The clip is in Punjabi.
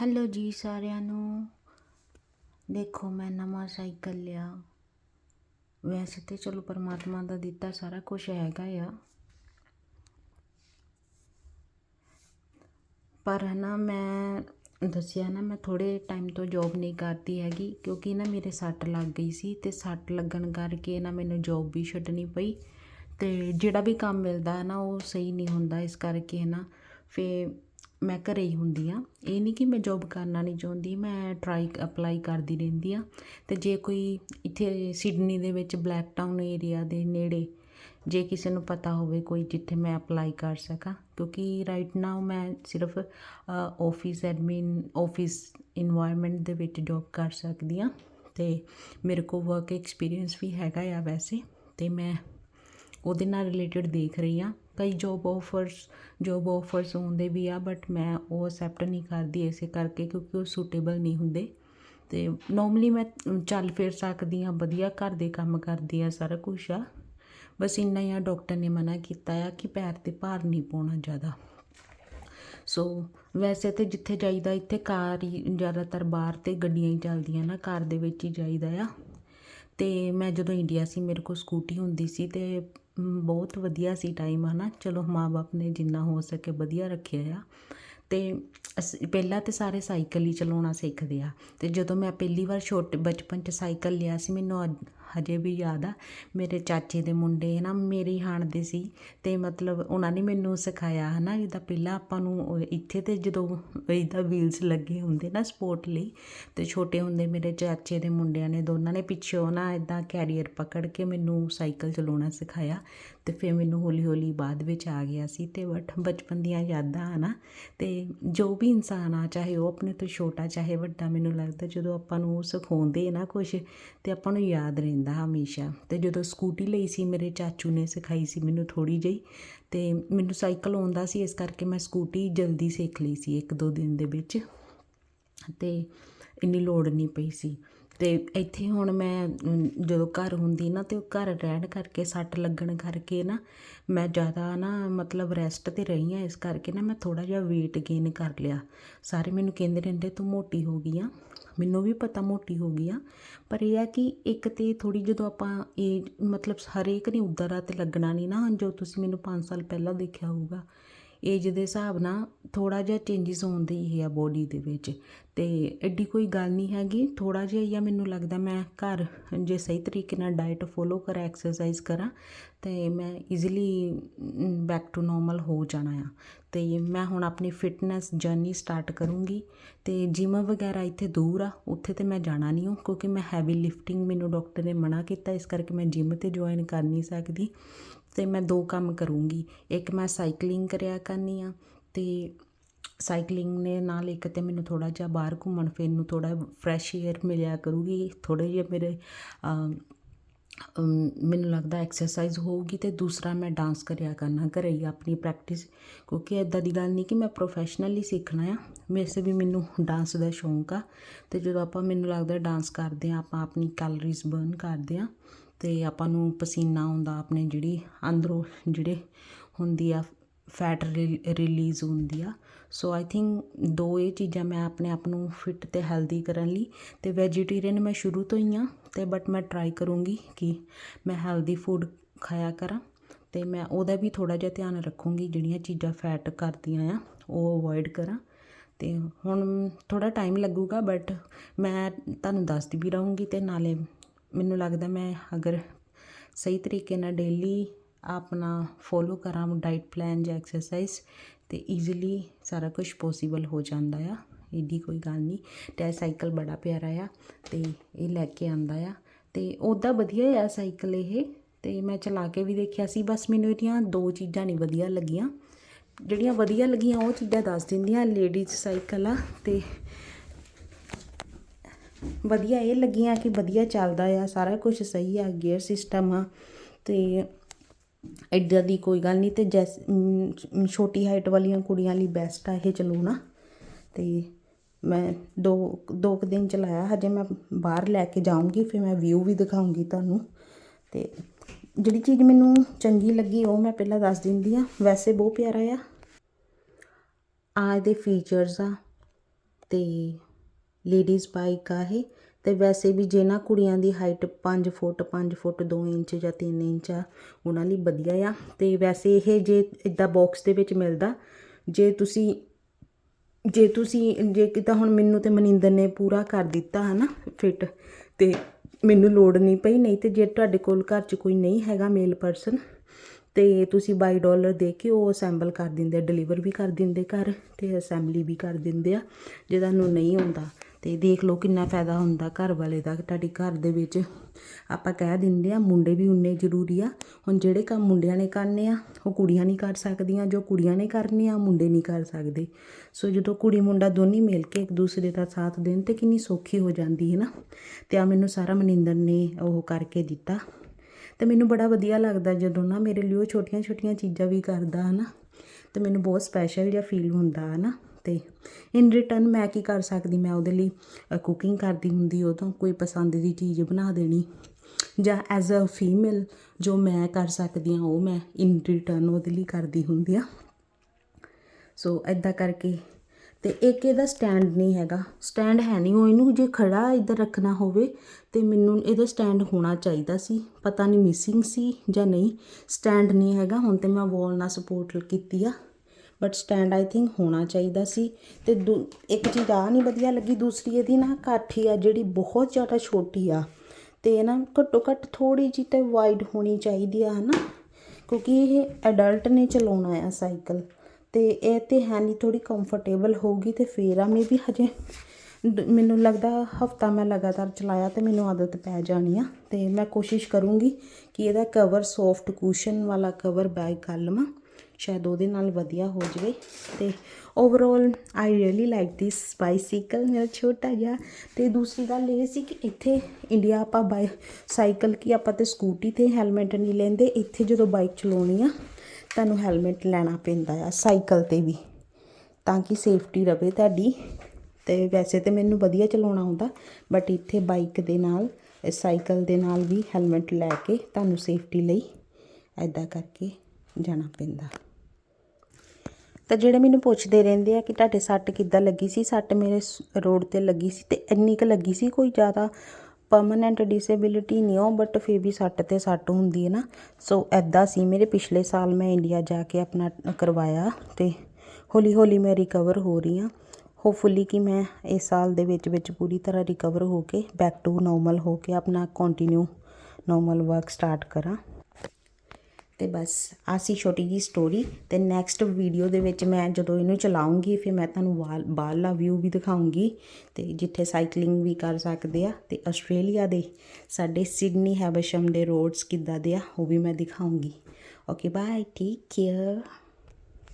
ਹੈਲੋ ਜੀ ਸਾਰਿਆਂ ਨੂੰ। ਦੇਖੋ, ਮੈਂ ਨਵਾਂ ਸਾਈਕਲ ਲਿਆ। ਵੈਸੇ ਤੇ ਚਲੋ ਪਰਮਾਤਮਾ ਦਾ ਦਿੱਤਾ ਸਾਰਾ ਕੁਝ ਹੈਗਾ ਆ। ਪਰ ਨਾ ਮੈਂ ਦੱਸਿਆ ਨਾ, ਮੈਂ ਥੋੜੇ ਟਾਈਮ ਤੋਂ ਜੌਬ ਨਹੀਂ ਕਰਦੀ ਹੈਗੀ, ਕਿਉਂਕਿ ਨਾ ਮੇਰੇ ਸੱਟ ਲੱਗ ਗਈ ਸੀ ਤੇ ਸੱਟ ਲੱਗਣ ਕਰਕੇ ਨਾ ਮੈਨੂੰ ਜੌਬ ਵੀ ਛੱਡਣੀ ਪਈ ਤੇ ਜਿਹੜਾ ਵੀ ਕੰਮ ਮਿਲਦਾ ਹੈ ਨਾ, ਉਹ ਸਹੀ ਨਹੀਂ ਹੁੰਦਾ ਇਸ ਕਰਕੇ ਨਾ ਫੇ ਮੈਂ ਘਰੇ ਹੀ ਹੁੰਦੀ ਆ ਇਹ ਨਹੀਂ ਕਿ ਮੈਂ ਜੋਬ ਕਰਨਾ ਨਹੀਂ ਚਾਹੁੰਦੀ, ਮੈਂ ਟਰਾਈ ਅਪਲਾਈ ਕਰਦੀ ਰਹਿੰਦੀ ਆ ਤੇ ਜੇ ਕੋਈ ਇੱਥੇ ਸਿਡਨੀ ਦੇ ਵਿੱਚ ਬਲੈਕ ਟਾਊਨ ਏਰੀਆ ਦੇ ਨੇੜੇ ਜੇ ਕਿਸੇ ਨੂੰ ਪਤਾ ਹੋਵੇ ਕੋਈ ਜਿੱਥੇ ਮੈਂ ਅਪਲਾਈ ਕਰ ਸਕਾਂ, ਕਿਉਂਕਿ ਰਾਈਟ ਨਾਓ ਮੈਂ ਸਿਰਫ ਆਫਿਸ ਐਡਮਿਨ ਆਫਿਸ ਇਨਵਾਇਰਨਮੈਂਟ ਦੇ ਵਿੱਚ ਜੋਬ ਕਰ ਸਕਦੀ ਆ ਤੇ ਮੇਰੇ ਕੋਲ ਵਰਕ ਐਕਸਪੀਰੀਅੰਸ ਵੀ ਹੈਗਾ ਆ ਵੈਸੇ, ਤੇ ਮੈਂ ਉਹਦੇ ਨਾਲ ਰਿਲੇਟਡ ਦੇਖ ਰਹੀ ਆ ਕਈ ਜੋਬ ਆਫਰਸ ਜੋਬ ਆਫਰਸ ਹੁੰਦੇ ਵੀ ਆ ਬਟ ਮੈਂ ਉਹ ਅਸੈਪਟ ਨਹੀਂ ਕਰਦੀ ਇਸੇ ਕਰਕੇ ਕਿਉਂਕਿ ਉਹ ਸੂਟੇਬਲ ਨਹੀਂ ਹੁੰਦੇ। ਤੇ ਨੋਰਮਲੀ ਮੈਂ ਚੱਲ ਫਿਰ ਸਕਦੀ ਆ ਵਧੀਆ ਘਰ ਦੇ ਕੰਮ ਕਰਦੀ ਆ ਸਾਰਾ ਕੁਝ ਆ। ਬਸ ਇੰਨਾ ਹੀ ਆ ਡਾਕਟਰ ਨੇ ਮਨਾ ਕੀਤਾ ਆ ਕਿ ਪੈਰ ਤੇ ਭਾਰ ਨਹੀਂ ਪਾਉਣਾ ਜ਼ਿਆਦਾ। ਸੋ ਵੈਸੇ ਤੇ ਜਿੱਥੇ ਜਾਈਦਾ, ਇੱਥੇ ਕਾਰ ਹੀ ਜ਼ਿਆਦਾਤਰ ਬਾਹਰ ਤੇ ਗੱਡੀਆਂ ਹੀ ਚੱਲਦੀਆਂ ਨਾ, ਕਾਰ ਦੇ ਵਿੱਚ ਹੀ ਜਾਈਦਾ ਆ। ਤੇ ਮੈਂ ਜਦੋਂ ਇੰਡੀਆ ਸੀ, ਮੇਰੇ ਕੋਲ ਸਕੂਟੀ ਹੁੰਦੀ ਸੀ ਤੇ ਬਹੁਤ ਵਧੀਆ ਸੀ ਟਾਈਮ ਹੈ ਨਾ ਚਲੋ ਮਾਪੇ ਨੇ ਜਿੰਨਾ ਹੋ ਸਕੇ ਵਧੀਆ ਰੱਖਿਆ ਆ। ਅਤੇ ਅਸੀਂ, ਪਹਿਲਾਂ ਤਾਂ ਸਾਰੇ ਸਾਈਕਲ ਹੀ ਚਲਾਉਣਾ ਸਿੱਖਦੇ ਆ। ਅਤੇ ਜਦੋਂ ਮੈਂ ਪਹਿਲੀ ਵਾਰ ਛੋਟੇ, ਬਚਪਨ 'ਚ ਸਾਈਕਲ ਲਿਆ ਸੀ, ਮੈਨੂੰ ਅੱਜ- ਹਜੇ ਵੀ ਯਾਦ ਆ, ਮੇਰੇ ਚਾਚੇ ਦੇ ਮੁੰਡੇ ਨਾ ਮੇਰੀ ਹਾਣ ਦੇ ਸੀ ਤੇ ਮਤਲਬ ਉਹਨਾਂ ਨੇ ਮੈਨੂੰ ਸਿਖਾਇਆ ਹਨਾ, ਜਿੱਦਾਂ ਪਹਿਲਾਂ ਆਪਾਂ ਨੂੰ ਇੱਥੇ ਤੇ ਜਦੋਂ ਇਹਦਾ ਵੀਲਸ ਲੱਗੇ ਹੁੰਦੇ ਨਾ ਸਪੋਰਟ ਲਈ ਤੇ ਛੋਟੇ ਹੁੰਦੇ ਮੇਰੇ ਚਾਚੇ ਦੇ ਮੁੰਡਿਆਂ ਨੇ ਦੋਨਾਂ ਨੇ ਪਿੱਛੋਂ ਨਾ ਇਦਾਂ ਕੈਰੀਅਰ ਪਕੜ ਕੇ ਮੈਨੂੰ ਸਾਈਕਲ ਚਲਾਉਣਾ ਸਿਖਾਇਆ ਤੇ ਫਿਰ ਮੈਨੂੰ ਹੌਲੀ ਹੌਲੀ ਬਾਅਦ ਵਿੱਚ ਆ ਗਿਆ ਸੀ ਤੇ ਬਟ ਬਚਪਨ ਦੀਆਂ ਯਾਦਾਂ ਹਨਾ ਤੇ ਜੋ ਵੀ ਇਨਸਾਨ ਆ, ਚਾਹੇ ਉਹ ਆਪਣੇ ਤੋਂ ਛੋਟਾ, ਚਾਹੇ ਵੱਡਾ, ਮੈਨੂੰ ਲੱਗਦਾ ਜਦੋਂ ਆਪਾਂ ਨੂੰ ਉਹ ਸਿਖਾਉਂਦੇ ਨਾ ਕੁਝ ਤੇ ਆਪਾਂ ਨੂੰ ਯਾਦ ਰਹਿੰਦਾ। ਹਮੇਸ਼ਾ। ਤੇ ਜਦੋਂ ਸਕੂਟੀ ਲਈ ਸੀ, ਮੇਰੇ ਚਾਚੂ ਨੇ ਸਿਖਾਈ ਸੀ ਮੈਨੂੰ ਥੋੜੀ ਜਿਹੀ। ਤੇ ਮੈਨੂੰ ਸਾਈਕਲ ਆਉਂਦਾ ਸੀ, ਇਸ ਕਰਕੇ ਮੈਂ ਸਕੂਟੀ ਜਲਦੀ ਸਿੱਖ ਲਈ ਸੀ ਇੱਕ ਦੋ ਦਿਨ ਦੇ ਵਿੱਚ। ਤੇ ਇੰਨੀ ਲੋੜ ਨਹੀਂ ਪਈ ਸੀ। ਤੇ ਇੱਥੇ ਹੁਣ ਮੈਂ ਜਦੋਂ ਘਰ ਹੁੰਦੀ ਨਾ, ਤੇ ਉਹ ਘਰ ਰਹਿਣ ਕਰਕੇ, ਸੱਟ ਲੱਗਣ ਕਰਕੇ ਨਾ, ਮੈਂ ਜ਼ਿਆਦਾ ਨਾ, ਮਤਲਬ ਰੈਸਟ ਤੇ ਰਹੀ ਆ ਇਸ ਕਰਕੇ ਨਾ ਮੈਂ ਥੋੜਾ ਜਿਹਾ weight gain ਕਰ ਲਿਆ। ਸਾਰੇ ਮੈਨੂੰ ਕਹਿੰਦੇ ਰਹਿੰਦੇ, ਤੂੰ ਮੋਟੀ ਹੋ ਗਈ ਆ। ਮੈਨੂੰ ਵੀ ਪਤਾ ਮੋਟੀ ਹੋ ਗਈ ਆ, ਪਰ ਇਹ ਆ ਕਿ ਇੱਕ ਤੇ ਥੋੜੀ ਜਦੋਂ ਆਪਾਂ ਇਹ ਮਤਲਬ ਹਰੇਕ ਨੇ ਉਦਾਂ ਦਾ ਤੇ ਲੱਗਣਾ ਨਹੀਂ ਨਾ, ਜੋ ਤੁਸੀਂ ਮੈਨੂੰ 5 ਸਾਲ ਪਹਿਲਾਂ ਦੇਖਿਆ ਹੋਊਗਾ। ਏਜ ਦੇ ਹਿਸਾਬ ਨਾਲ ਥੋੜ੍ਹਾ ਜਿਹਾ ਚੇਂਜਿਸ ਆਉਂਦੇ ਹੀ ਆ ਬੋਡੀ ਦੇ ਵਿੱਚ। ਅਤੇ ਐਡੀ ਕੋਈ ਗੱਲ ਨਹੀਂ ਹੈਗੀ। ਥੋੜ੍ਹਾ ਜਿਹਾ ਹੀ ਆ ਮੈਨੂੰ ਲੱਗਦਾ ਮੈਂ ਘਰ ਜੇ ਸਹੀ ਤਰੀਕੇ ਨਾਲ ਡਾਇਟ ਫੋਲੋ ਕਰਾਂ ਐਕਸਰਸਾਈਜ਼ ਕਰਾਂ ਅਤੇ ਮੈਂ ਈਜ਼ੀਲੀ ਬੈਕ ਟੂ ਨੋਰਮਲ ਹੋ ਜਾਣਾ ਆ। ਅਤੇ ਮੈਂ ਹੁਣ ਆਪਣੀ ਫਿਟਨੈਸ ਜਰਨੀ ਸਟਾਰਟ ਕਰੂੰਗੀ। ਅਤੇ ਜਿਮ ਵਗੈਰਾ ਇੱਥੇ ਦੂਰ ਆ, ਉੱਥੇ ਤੇ ਮੈਂ ਜਾਣਾ ਨਹੀਂ ਹਾਂ, ਕਿਉਂਕਿ ਮੈਂ ਹੈਵੀ ਲਿਫਟਿੰਗ ਮੈਨੂੰ ਡਾਕਟਰ ਨੇ ਮਨਾ ਕੀਤਾ, ਇਸ ਕਰਕੇ ਮੈਂ ਜਿਮ ਤੇ ਜੁਆਇਨ ਕਰ ਨਹੀਂ ਸਕਦੀ। ਤੇ ਮੈਂ ਦੋ ਕੰਮ ਕਰੂੰਗੀ। ਇੱਕ ਮੈਂ ਸਾਈਕਲਿੰਗ ਕਰਿਆ ਕਰਨੀ ਆ ਤੇ ਸਾਈਕਲਿੰਗ ਨੇ ਨਾਲ ਇੱਕ ਤੇ ਮੈਨੂੰ ਥੋੜਾ ਜਿਹਾ ਬਾਹਰ ਘੁੰਮਣ ਫਿਰਨ ਨੂੰ ਥੋੜਾ ਫਰੈਸ਼ 에ਅਰ ਮਿਲਿਆ ਕਰੂਗੀ ਥੋੜੇ ਜਿਹਾ ਮੇਰੇ ਮੈਨੂੰ ਲੱਗਦਾ ਐਕਸਰਸਾਈਜ਼ ਹੋਊਗੀ ਤੇ ਦੂਸਰਾ ਮੈਂ ਡਾਂਸ ਕਰਿਆ ਕਰਨਾ ਘਰੇ ਹੀ ਆਪਣੀ ਪ੍ਰੈਕਟਿਸ ਕਿਉਂਕਿ ਇਦਾਂ ਦੀ ਗੱਲ ਨਹੀਂ ਕਿ ਮੈਂ ਪ੍ਰੋਫੈਸ਼ਨਲੀ ਸਿੱਖਣਾ ਆ। ਵੈਸੇ ਵੀ ਮੈਨੂੰ ਡਾਂਸ ਦਾ ਸ਼ੌਂਕ ਆ ਤੇ ਜਦੋਂ ਆਪਾਂ, ਮੈਨੂੰ ਲੱਗਦਾ ਡਾਂਸ ਕਰਦੇ ਆ, ਆਪਾਂ ਆਪਣੀ ਕੈਲਰੀਜ਼ ਬਰਨ ਕਰਦੇ ਆ ਅਤੇ ਆਪਾਂ ਨੂੰ ਪਸੀਨਾ ਆਉਂਦਾ, ਆਪਣੇ ਜਿਹੜੀ ਅੰਦਰੋਂ ਜਿਹੜੇ ਹੁੰਦੀ ਆ ਫੈਟ ਰਿਲੀਜ਼ ਹੁੰਦੀ ਆ। ਸੋ ਆਈ ਥਿੰਕ ਦੋ ਇਹ ਚੀਜ਼ਾਂ ਮੈਂ ਆਪਣੇ ਆਪ ਨੂੰ ਫਿਟ ਤੇ ਹੈਲਦੀ ਕਰਨ ਲਈ ਤੇ ਵੈਜੀਟੇਰੀਅਨ ਮੈਂ ਸ਼ੁਰੂ ਤੋਂ ਹੀ ਆ ਤੇ ਬਟ ਮੈਂ ਟਰਾਈ ਕਰੂੰਗੀ ਕਿ ਮੈਂ ਹੈਲਦੀ ਫੂਡ ਖਾਇਆ ਕਰਾਂ ਤੇ ਮੈਂ ਉਹਦਾ ਵੀ ਥੋੜਾ ਜਿਹਾ ਧਿਆਨ ਰੱਖੂੰਗੀ ਜਿਹੜੀਆਂ ਚੀਜ਼ਾਂ ਫੈਟ ਕਰਦੀਆਂ ਆ, ਉਹ ਅਵੋਇਡ ਕਰਾਂ। ਤੇ ਹੁਣ ਥੋੜਾ ਟਾਈਮ ਲੱਗੂਗਾ ਬਟ ਮੈਂ ਤੁਹਾਨੂੰ ਦੱਸਦੀ ਵੀ ਰਹੂੰਗੀ ਤੇ ਨਾਲੇ ਮੈਨੂੰ ਲੱਗਦਾ ਮੈਂ ਅਗਰ ਸਹੀ ਤਰੀਕੇ ਨਾਲ ਡੇਲੀ ਆਪਣਾ ਫੋਲੋ ਕਰਾਂ ਡਾਈਟ ਪਲਾਨ ਜਾਂ ਐਕਸਰਸਾਈਜ਼ ਤੇ ਈਜ਼ੀਲੀ ਸਾਰਾ ਕੁਛ ਪੋਸੀਬਲ ਹੋ ਜਾਂਦਾ ਆ। ਇਹਦੀ ਕੋਈ ਗੱਲ ਨਹੀਂ, ਤੇ ਇਹ ਸਾਈਕਲ ਬੜਾ ਪਿਆਰਾ ਆ ਤੇ ਇਹ ਲੈ ਕੇ ਆਂਦਾ ਆ। ਤੇ ਉਹਦਾ ਵਧੀਆ ਆ ਸਾਈਕਲ ਇਹ, ਤੇ ਮੈਂ ਚਲਾ ਕੇ ਵੀ ਦੇਖਿਆ ਸੀ, ਬਸ ਮੈਨੂੰ ਇਹਦੀਆਂ ਦੋ ਚੀਜ਼ਾਂ ਨਹੀਂ ਵਧੀਆ ਲੱਗੀਆਂ। ਜਿਹੜੀਆਂ ਵਧੀਆ ਲੱਗੀਆਂ ਉਹ ਚੀਜ਼ਾਂ ਦੱਸ ਦਿੰਦੀਆਂ ਲੇਡੀਜ਼ ਸਾਈਕਲ ਆ ਤੇ ਵਧੀਆ ਇਹ ਲੱਗੀਆਂ ਕਿ ਵਧੀਆ ਚੱਲਦਾ ਆ, ਸਾਰਾ ਕੁਝ ਸਹੀ ਆ ਗੇਅਰ ਸਿਸਟਮ ਆ, ਤੇ ਇੱਦਾਂ ਦੀ ਕੋਈ ਗੱਲ ਨਹੀਂ ਤੇ ਜੈਸ ਛੋਟੀ ਹਾਈਟ ਵਾਲੀਆਂ ਕੁੜੀਆਂ ਲਈ ਬੈਸਟ ਆ ਇਹ ਚਲਾਉਣਾ ਤੇ ਮੈਂ ਦੋ ਦੋ ਕੁ ਦਿਨ ਚਲਾਇਆ, ਹਜੇ ਮੈਂ ਬਾਹਰ ਲੈ ਕੇ ਜਾਊਂਗੀ, ਫਿਰ ਮੈਂ ਵਿਊ ਵੀ ਦਿਖਾਉਂਗੀ ਤੁਹਾਨੂੰ। ਤੇ ਜਿਹੜੀ ਚੀਜ਼ ਮੈਨੂੰ ਚੰਗੀ ਲੱਗੀ ਉਹ ਮੈਂ ਪਹਿਲਾਂ ਦੱਸ ਦਿੰਦੀ ਆ, ਵੈਸੇ ਬਹੁਤ ਪਿਆਰਾ ਆ। ਆ ਇਹਦੇ ਫੀਚਰਸ ਆ, ਤੇ ਲੇਡੀਜ਼ ਬਾਈਕ ਆ ਇਹ। ਤੇ ਵੈਸੇ ਵੀ ਜੇ ਨਾ ਕੁੜੀਆਂ ਦੀ ਹਾਈਟ 5 ਫੁੱਟ 5 ਫੁੱਟ 2 ਇੰਚ ਜਾਂ 3 ਇੰਚ ਆ, ਉਹਨਾਂ ਲਈ ਵਧੀਆ ਆ। ਤੇ ਵੈਸੇ ਇਹ ਜੇ ਇਦਾਂ ਬਾਕਸ ਦੇ ਵਿੱਚ ਮਿਲਦਾ, ਜੇ ਤੁਸੀਂ ਜੇ ਤੁਸੀਂ, ਜੇ ਕਿਤਾ ਹੁਣ ਮੈਨੂੰ ਤੇ ਮਨਿੰਦਰ ਨੇ ਪੂਰਾ ਕਰ ਦਿੱਤਾ ਹੈ ਨਾ ਫਿੱਟ ਤੇ ਮੈਨੂੰ ਲੋੜ ਨਹੀਂ ਪਈ, ਨਹੀਂ ਤੇ ਜੇ ਤੁਹਾਡੇ ਕੋਲ ਘਰ 'ਚ ਕੋਈ ਨਹੀਂ ਹੈਗਾ ਮੇਲ ਪਰਸਨ ਤੇ ਤੁਸੀਂ 22 ਡਾਲਰ ਦੇ ਕੇ ਉਹ ਅਸੈਂਬਲ ਕਰ ਦਿੰਦੇ ਡਿਲੀਵਰ ਵੀ ਕਰ ਦਿੰਦੇ ਘਰ ਤੇ ਅਸੈਂਬਲੀ ਵੀ ਕਰ ਦਿੰਦੇ ਆ, ਜੇ ਤੁਹਾਨੂੰ ਨਹੀਂ ਆਉਂਦਾ। ਤੇ ਦੇਖ ਲਓ ਕਿੰਨਾ ਫਾਇਦਾ ਹੁੰਦਾ ਘਰ ਵਾਲੇ ਦਾ, ਤੁਹਾਡੇ ਘਰ ਦੇ ਵਿੱਚ। ਆਪਾਂ ਕਹਿ ਦਿੰਦੇ ਆ ਮੁੰਡੇ ਵੀ ਉਨੇ ਜ਼ਰੂਰੀ ਆ। ਹੁਣ ਜਿਹੜੇ ਕੰਮ ਮੁੰਡਿਆਂ ਨੇ ਕਰਨੇ ਆ, ਉਹ ਕੁੜੀਆਂ ਨਹੀਂ ਕਰ ਸਕਦੀਆਂ। ਜੋ ਕੁੜੀਆਂ ਨੇ ਕਰਨੇ ਆ ਮੁੰਡੇ ਨਹੀਂ ਕਰ ਸਕਦੇ। ਸੋ ਜਦੋਂ ਕੁੜੀ ਮੁੰਡਾ ਦੋਨੇ ਮਿਲ ਕੇ ਇੱਕ ਦੂਸਰੇ ਦਾ ਸਾਥ ਦੇਣ ਤੇ ਕਿੰਨੀ ਸੌਖੀ ਹੋ ਜਾਂਦੀ ਹੈ ਨਾ। ਤੇ ਆ ਮੈਨੂੰ ਸਾਰਾ ਮਨਿੰਦਰ ਨੇ ਉਹ ਕਰਕੇ ਦਿੱਤਾ। ਤੇ ਮੈਨੂੰ ਬੜਾ ਵਧੀਆ ਲੱਗਦਾ ਜਦੋਂ ਨਾ ਮੇਰੇ ਲਈ ਉਹ ਛੋਟੀਆਂ ਛੋਟੀਆਂ ਚੀਜ਼ਾਂ ਵੀ ਕਰਦਾ ਹੈ ਨਾ ਤੇ ਮੈਨੂੰ ਬਹੁਤ ਸਪੈਸ਼ਲ ਜਿਹਾ ਫੀਲ ਹੁੰਦਾ ਹੈ ਨਾ ਇਨ ਰਿਟਰਨ ਮੈਂ ਕੀ ਕਰ ਸਕਦੀ, ਮੈਂ ਉਹਦੇ ਲਈ ਕੁਕਿੰਗ ਕਰਦੀ ਹੁੰਦੀ ਉਦੋਂ ਕੋਈ ਪਸੰਦ ਦੀ ਚੀਜ਼ ਬਣਾ ਦੇਣੀ। ਜਾਂ ਐਜ਼ ਅ ਫੀਮੇਲ ਜੋ ਮੈਂ ਕਰ ਸਕਦੀ ਹਾਂ, ਉਹ ਮੈਂ ਇਨ ਰਿਟਰਨ ਉਹਦੇ ਲਈ ਕਰਦੀ ਹੁੰਦੀ ਆ ਸੋ ਐਦਾਂ ਕਰਕੇ, ਤੇ ਇੱਕ ਇਹਦਾ ਸਟੈਂਡ ਨਹੀਂ ਹੈਗਾ। ਸਟੈਂਡ ਹੈ ਨਹੀਂ, ਉਹ ਇਹਨੂੰ ਜੇ ਖੜਾ ਇੱਧਰ ਰੱਖਣਾ ਹੋਵੇ, ਤੇ ਮੈਨੂੰ ਇਹਦਾ ਸਟੈਂਡ ਹੋਣਾ ਚਾਹੀਦਾ ਸੀ। ਪਤਾ ਨਹੀਂ ਮਿਸਿੰਗ ਸੀ ਜਾਂ ਨਹੀਂ। ਸਟੈਂਡ ਨਹੀਂ ਹੈਗਾ, ਹੁਣ ਤੇ ਮੈਂ ਵਾਲ ਨਾਲ ਸਪੋਰਟ ਕੀਤੀ ਆ। ਬਟ ਸਟੈਂਡ ਆਈ ਥਿੰਕ ਹੋਣਾ ਚਾਹੀਦਾ ਸੀ। ਤੇ ਦੂ- ਇੱਕ ਚੀਜ਼ ਆ ਨਹੀਂ ਵਧੀਆ ਲੱਗੀ ਦੂਸਰੀ ਇਹਦੀ ਨਾ ਕਾਠੀ ਆ ਜਿਹੜੀ ਬਹੁਤ ਜ਼ਿਆਦਾ ਛੋਟੀ ਆ। ਤੇ ਨਾ ਘੱਟੋ ਘੱਟ ਥੋੜੀ ਜਿਹੀ ਤੇ ਵਾਈਡ ਹੋਣੀ ਚਾਹੀਦੀ ਆ, ਹਨਾ? ਕਿਉਂਕਿ ਇਹ ਐਡਲਟ ਨੇ ਚਲਾਉਣਾ ਆ ਸਾਈਕਲ। ਤੇ ਇਹ ਤੇ ਹੈ ਨਹੀਂ ਥੋੜੀ ਕੰਫਰਟੇਬਲ ਹੋਊਗੀ ਤੇ ਫੇਰ ਆ ਮੇ ਵੀ ਹਜੇ ਡ- ਮੈਨੂੰ ਲੱਗਦਾ ਹਫਤਾ ਮੈਂ ਲਗਾਤਾਰ ਚਲਾਇਆ ਤੇ ਮੈਨੂੰ ਆਦਤ ਪੈ ਜਾਣੀ ਆ। ਤੇ ਮੈਂ ਕੋਸ਼ਿਸ਼ ਕਰੂੰਗੀ ਕਿ ਇਹਦਾ ਕਵਰ ਸੌਫਟ ਕੁਸ਼ਨ ਵਾਲਾ ਕਵਰ ਬੈਗ ਕਰ ਲਵਾਂ। ਸ਼ਾਇਦ ਉਹਦੇ ਨਾਲ ਵਧੀਆ ਹੋ ਜਾਵੇ। ਤੇ overall I really like this bicycle ਮੇਰਾ ਛੋਟਾ ਜਿਹਾ। ਤੇ ਦੂਸਰੀ ਗੱਲ ਇਹ ਸੀ ਕਿ ਇੱਥੇ ਇੰਡੀਆ ਆਪਾਂ ਬਾਈ ਸਾਈਕਲ ਕੀ ਆਪਾਂ ਤੇ ਸਕੂਟੀ ਤੇ ਹੈਲਮਟ ਨਹੀਂ ਲੈਂਦੇ। ਇੱਥੇ ਜਦੋਂ ਬਾਈਕ ਚਲਾਉਣੀ ਆ, ਤੁਹਾਨੂੰ ਹੈਲਮਟ ਲੈਣਾ ਪੈਂਦਾ ਆ ਸਾਈਕਲ ਤੇ ਵੀ। ਤਾਂ ਕਿ ਸੇਫਟੀ ਰਵੇ ਤੁਹਾਡੀ। ਤੇ ਵੈਸੇ ਤੇ ਮੈਨੂੰ ਵਧੀਆ ਚਲਾਉਣਾ ਆਉਂਦਾ ਬਟ ਇੱਥੇ ਬਾਈਕ ਦੇ ਨਾਲ ਸਾਈਕਲ ਦੇ ਨਾਲ ਵੀ ਹੈਲਮਟ ਲੈ ਕੇ ਤੁਹਾਨੂੰ ਸੇਫਟੀ ਲਈ ਐਦਾਂ ਕਰਕੇ। ਜਾਣਾ ਪੈਂਦਾ। ਤਾਂ ਜਿਹੜੇ ਮੈਨੂੰ ਪੁੱਛਦੇ ਰਹਿੰਦੇ ਆ ਕਿ ਤੁਹਾਡੇ ਸੱਟ ਕਿੱਦਾਂ ਲੱਗੀ ਸੀ, ਸੱਟ ਮੇਰੇ ਰੋਡ ਤੇ ਲੱਗੀ ਸੀ ਤੇ ਇੰਨੀ ਕੁ ਲੱਗੀ ਸੀ ਕੋਈ ਜ਼ਿਆਦਾ ਪਰਮਨੈਂਟ ਡਿਸੇਬਿਲਿਟੀ ਨਹੀਂ ਹੋ ਬਟ ਫਿਰ ਵੀ ਸੱਟ ਤੇ ਸੱਟ ਹੁੰਦੀ ਹੈ ਨਾ। ਸੋ ਐਦਾਂ ਸੀ, ਮੇਰੇ ਪਿਛਲੇ ਸਾਲ ਮੈਂ ਇੰਡੀਆ ਜਾ ਕੇ ਆਪਣਾ ਕਰਵਾਇਆ ਤੇ ਹੌਲੀ ਹੌਲੀ ਮੈਂ ਰਿਕਵਰ ਹੋ ਰਹੀ ਹਾਂ। ਹੋਪਫੁਲੀ ਕਿ ਮੈਂ ਇਸ ਸਾਲ ਦੇ ਵਿੱਚ ਵਿੱਚ ਪੂਰੀ ਤਰ੍ਹਾਂ ਰਿਕਵਰ ਹੋ ਕੇ ਬੈਕ ਟੂ ਨਾਰਮਲ ਹੋ ਕੇ ਆਪਣਾ ਕੰਟੀਨਿਊ ਨਾਰਮਲ ਵਰਕ ਸਟਾਰਟ ਕਰਾਂ। ਅਤੇ ਬਸ ਆਸੀ ਛੋਟੀ ਜਿਹੀ ਸਟੋਰੀ ਅਤੇ ਨੈਕਸਟ ਵੀਡੀਓ ਦੇ ਵਿੱਚ ਮੈਂ ਜਦੋਂ ਇਹਨੂੰ ਚਲਾਉਂਗੀ, ਫਿਰ ਮੈਂ ਤੁਹਾਨੂੰ ਵਾਲ, ਬਾਹਰਲਾ ਵਿਊ ਵੀ ਦਿਖਾਉਂਗੀ। ਅਤੇ ਜਿੱਥੇ ਸਾਈਕਲਿੰਗ ਵੀ ਕਰ ਸਕਦੇ ਆ ਅਤੇ ਆਸਟ੍ਰੇਲੀਆ ਦੇ ਸਾਡੇ ਸਿਡਨੀ ਹੈਬਸ਼ਮ ਦੇ ਰੋਡਸ ਕਿੱਦਾਂ ਦੇ ਆ, ਉਹ ਵੀ ਮੈਂ ਦਿਖਾਉਂਗੀ। Okay bye take care